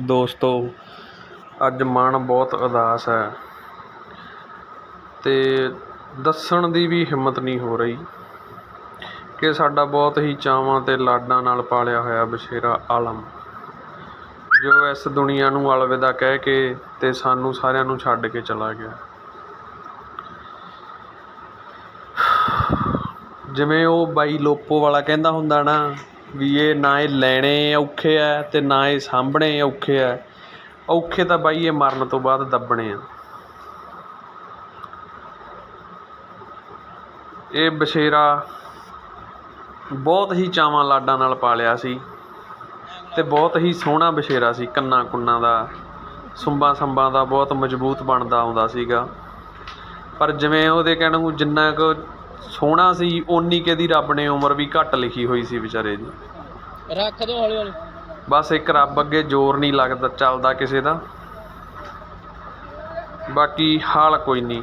ਦੋਸਤੋ, ਅੱਜ ਮਨ ਬਹੁਤ ਉਦਾਸ ਹੈ ਅਤੇ ਦੱਸਣ ਦੀ ਵੀ ਹਿੰਮਤ ਨਹੀਂ ਹੋ ਰਹੀ ਕਿ ਸਾਡਾ ਬਹੁਤ ਹੀ ਚਾਵਾਂ ਅਤੇ ਲਾਡਾਂ ਨਾਲ ਪਾਲਿਆ ਹੋਇਆ ਬਛੇਰਾ ਆਲਮ, ਜੋ ਇਸ ਦੁਨੀਆ ਨੂੰ ਅਲਵਿਦਾ ਕਹਿ ਕੇ ਅਤੇ ਸਾਨੂੰ ਸਾਰਿਆਂ ਨੂੰ ਛੱਡ ਕੇ ਚਲਾ ਗਿਆ। ਜਿਵੇਂ ਉਹ ਬਾਈ ਲੋਪੋ ਵਾਲਾ ਕਹਿੰਦਾ ਹੁੰਦਾ ਨਾ ਵੀ ਇਹ ਨਾ ਇਹ ਲੈਣੇ ਔਖੇ ਹੈ ਅਤੇ ਨਾ ਇਹ ਸਾਂਭਣੇ ਔਖੇ ਹੈ ਔਖੇ ਤਾਂ ਬਾਈ ਇਹ ਮਰਨ ਤੋਂ ਬਾਅਦ ਦੱਬਣੇ ਆ। ਇਹ ਬਛੇਰਾ ਬਹੁਤ ਹੀ ਚਾਵਾਂ ਲਾਡਾਂ ਨਾਲ ਪਾਲਿਆ ਸੀ ਅਤੇ ਬਹੁਤ ਹੀ ਸੋਹਣਾ ਬਛੇਰਾ ਸੀ, ਕੰਨਾਂ ਕੁੰਨਾਂ ਦਾ, ਸੁੰਬਾਂ ਸੰਬਾਂ ਦਾ ਬਹੁਤ ਮਜ਼ਬੂਤ ਬਣਦਾ ਆਉਂਦਾ ਸੀਗਾ। ਪਰ ਜਿਵੇਂ ਉਹਦੇ ਕਹਿਣ ਨੂੰ ਜਿੰਨਾ ਕੁ ਸੋਹਣਾ ਸੀ ਓਨੀ ਕੁ ਦੀ ਰੱਬ ਨੇ ਉਮਰ ਵੀ ਘੱਟ ਲਿਖੀ ਹੋਈ ਸੀ ਵਿਚਾਰੇ ਦੀ। ਰੱਖ ਦਿਓ ਹੌਲੀ ਹੌਲੀ। ਬਸ ਇੱਕ ਰੱਬ ਅੱਗੇ ਜ਼ੋਰ ਨਹੀਂ ਲੱਗਦਾ ਚੱਲਦਾ ਕਿਸੇ ਦਾ। ਬਾਕੀ ਹਾਲ ਕੋਈ ਨਹੀਂ।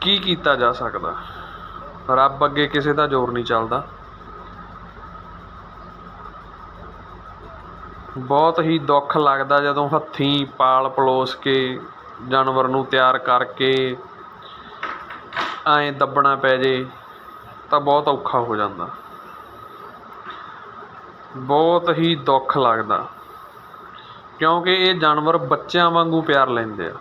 ਕੀ ਕੀਤਾ ਜਾ ਸਕਦਾ? ਰੱਬ ਅੱਗੇ ਕਿਸੇ ਦਾ ਜ਼ੋਰ ਨਹੀਂ ਚੱਲਦਾ। ਬਹੁਤ ਹੀ ਦੁੱਖ ਲੱਗਦਾ ਜਦੋਂ ਹੱਥੀਂ ਪਾਲ ਪਲੋਸ ਕੇ ਜਾਨਵਰ ਨੂੰ ਤਿਆਰ ਕਰਕੇ ਐਂ ਦੱਬਣਾ ਪੈ ਜੇ ਤਾਂ ਬਹੁਤ ਔਖਾ ਹੋ ਜਾਂਦਾ। ਬਹੁਤ ਹੀ ਦੁੱਖ ਲੱਗਦਾ, ਕਿਉਂਕਿ ਇਹ ਜਾਨਵਰ ਬੱਚਿਆਂ ਵਾਂਗੂ ਪਿਆਰ ਲੈਂਦੇ ਆ।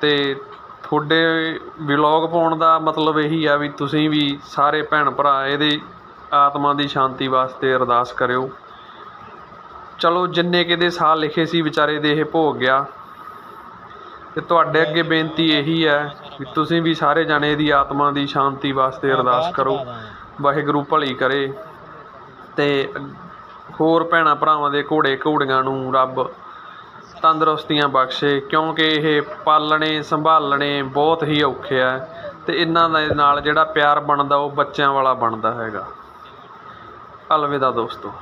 ਤੇ ਤੁਹਾਡੇ ਵਲੌਗ ਪਾਉਣ ਦਾ ਮਤਲਬ ਇਹੀ ਆ ਵੀ ਤੁਸੀਂ ਵੀ ਸਾਰੇ ਭੈਣ ਭਰਾ ਇਹਦੇ ਆਤਮਾ ਦੀ ਸ਼ਾਂਤੀ ਵਾਸਤੇ ਅਰਦਾਸ ਕਰਿਓ। ਚਲੋ ਜਿੰਨੇ ਕਿਤੇ ਸਾਹ ਲਿਖੇ ਸੀ ਵਿਚਾਰੇ ਦੇ ਇਹ ਭੋਗ ਗਿਆ। ਤੇ ਤੁਹਾਡੇ ਅੱਗੇ ਬੇਨਤੀ ਇਹੀ ਹੈ ਵੀ ਤੁਸੀਂ ਵੀ ਸਾਰੇ ਜਾਣੇ ਇਹਦੀ ਆਤਮਾ ਦੀ ਸ਼ਾਂਤੀ ਵਾਸਤੇ ਅਰਦਾਸ ਕਰੋ। ਵਾਹਿਗੁਰੂ ਭਲੀ ਕਰੇ। ਤੇ ਹੋਰ ਭੈਣਾਂ ਭਰਾਵਾਂ ਦੇ ਘੋੜੇ ਘੋੜੀਆਂ ਨੂੰ ਰੱਬ ਤੰਦਰੁਸਤੀਆਂ ਬਖਸ਼ੇ ਕਿਉਂਕਿ ਇਹ ਪਾਲਣੇ ਸੰਭਾਲਣੇ ਬਹੁਤ ਹੀ ਔਖੇ ਆ ਤੇ ਇਹਨਾਂ ਦੇ ਨਾਲ ਜਿਹੜਾ ਪਿਆਰ ਬਣਦਾ ਉਹ ਬੱਚਿਆਂ ਵਾਲਾ ਬਣਦਾ ਹੈਗਾ। ਅਲਵਿਦਾ ਦੋਸਤੋ।